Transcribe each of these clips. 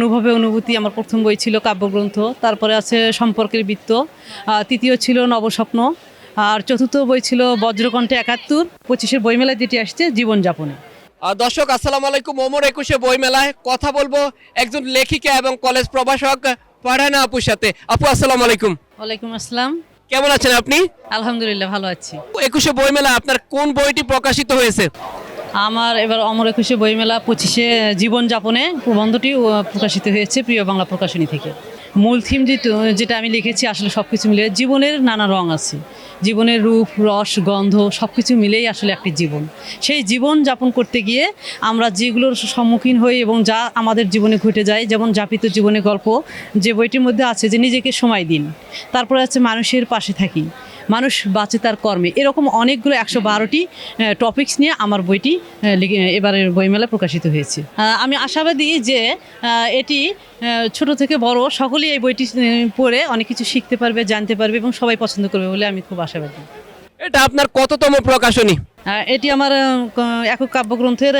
অনুভবে অনুভূতি আমার প্রথম বই ছিল কাব্যগ্রন্থ। তারপরে আছে সম্পর্কের বৃত্ত। তৃতীয় ছিল নবস্বপ্ন। আর চতুর্থ বই ছিল বজ্রকণ্ঠে একাত্তর। পঁচিশের বইমেলায় যেটি আসছে জীবনযাপনে। দর্শক আসসালামু আলাইকুম। ওমর একুশে বই মেলায় কথা বলব একজন লেখিকা এবং কলেজ প্রভাষক পাঠানা আপুর সাথে। আপু আসসালামু আলাইকুম। ওয়ালাইকুম আসসালাম। কেমন আছেন আপনি? আলহামদুলিল্লাহ ভালো আছি। একুশে বই মেলা আপনার কোন বইটি প্রকাশিত হয়েছে? আমার এবার অমর একুশে বইমেলা পঁচিশে জীবনযাপনে প্রবন্ধটি প্রকাশিত হয়েছে প্রিয় বাংলা প্রকাশনী থেকে। মূল থিম যেটা আমি লিখেছি, আসলে সব কিছু মিলে জীবনের নানা রং আছে। জীবনের রূপ, রস, গন্ধ সব কিছু মিলেই আসলে একটি জীবন। সেই জীবন যাপন করতে গিয়ে আমরা যেগুলোর সম্মুখীন হই এবং যা আমাদের জীবনে ঘটে যায়, যেমন যাপিত জীবনের গল্প, যে বইটির মধ্যে আছে যে নিজেকে সময় দিন, তারপরে আছে মানুষের পাশে থাকি। মানুষ বাঁচে তার কর্মে। এরকম অনেকগুলো একশো বারোটি টপিকস নিয়ে আমার বইটি এবারের বইমেলা প্রকাশিত হয়েছে। আমি আশাবাদী যে এটি ছোট থেকে বড়, সকলেই এই বইটি পড়ে অনেক কিছু শিখতে পারবে, জানতে পারবে এবং সবাই পছন্দ করবে বলে আমি খুব আশাবাদী। এটা আপনার কততম প্রকাশনী? এটি আমার একক কাব্যগ্রন্থের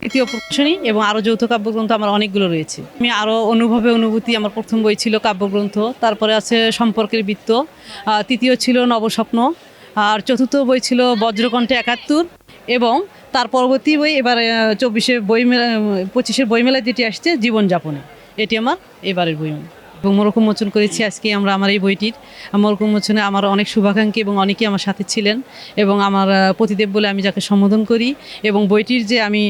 তৃতীয় প্রকাশনী এবং আরও যৌথ কাব্যগ্রন্থ আমার অনেকগুলো রয়েছে। আমি আরও অনুভবে অনুভূতি, আমার প্রথম বই ছিল কাব্যগ্রন্থ, তারপরে আছে সম্পর্কের বৃত্ত তৃতীয় ছিল নবস্বপ্ন, আর চতুর্থ বই ছিল বজ্রকণ্ঠে একাত্তর এবং তার পরবর্তী বই এবার চব্বিশে বই মেলা পঁচিশের বইমেলায় যেটি আসছে, জীবনযাপনে। এটি আমার এবারের বই। এবং মোরক মোচন করেছি আজকে আমরা আমার এই বইটির। মোরক মোচনে আমার অনেক শুভাকাঙ্ক্ষী এবং অনেকেই আমার সাথে ছিলেন এবং আমার পতিদেব বলে আমি যাকে সম্বোধন করি এবং বইটির যে আমি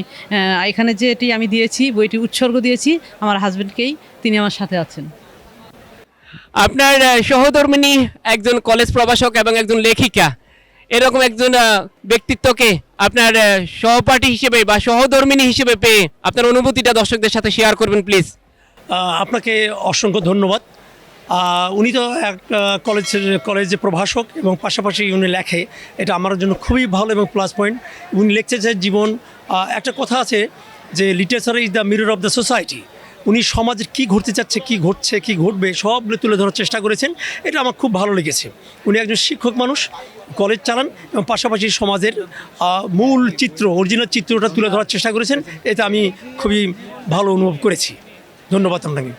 এখানে যে এটি আমি দিয়েছি, বইটির উৎসর্গ দিয়েছি, আমার হাজব্যান্ডকেই তিনি আমার সাথে আছেন। আপনার সহধর্মিনী একজন কলেজ প্রভাষক এবং একজন লেখিকা, এরকম একজন ব্যক্তিত্বকে আপনার সহপাঠী হিসেবে বা সহধর্মিনী হিসেবে পেয়ে আপনার অনুভূতিটা দর্শকদের সাথে শেয়ার করবেন প্লিজ আপনাকে অসংখ্য ধন্যবাদ। উনি তো এক কলেজের কলেজে প্রভাষক এবং পাশাপাশি উনি লেখে। এটা আমার জন্য খুবই ভালো এবং প্লাস পয়েন্ট উনি লিখতে চায় জীবন একটা কথা আছে যে literature is the mirror of the society উনি সমাজের কী ঘটতে চাচ্ছে, কী ঘটছে, কী ঘটবে সবগুলো তুলে ধরার চেষ্টা করেছেন। এটা আমার খুব ভালো লেগেছে। উনি একজন শিক্ষক মানুষ, কলেজ চালান এবং পাশাপাশি সমাজের মূল চিত্র অরিজিনাল চিত্রটা তুলে ধরার চেষ্টা করেছেন। এটা আমি খুবই ভালো অনুভব করেছি। ধন্যবাদ আপনাকে।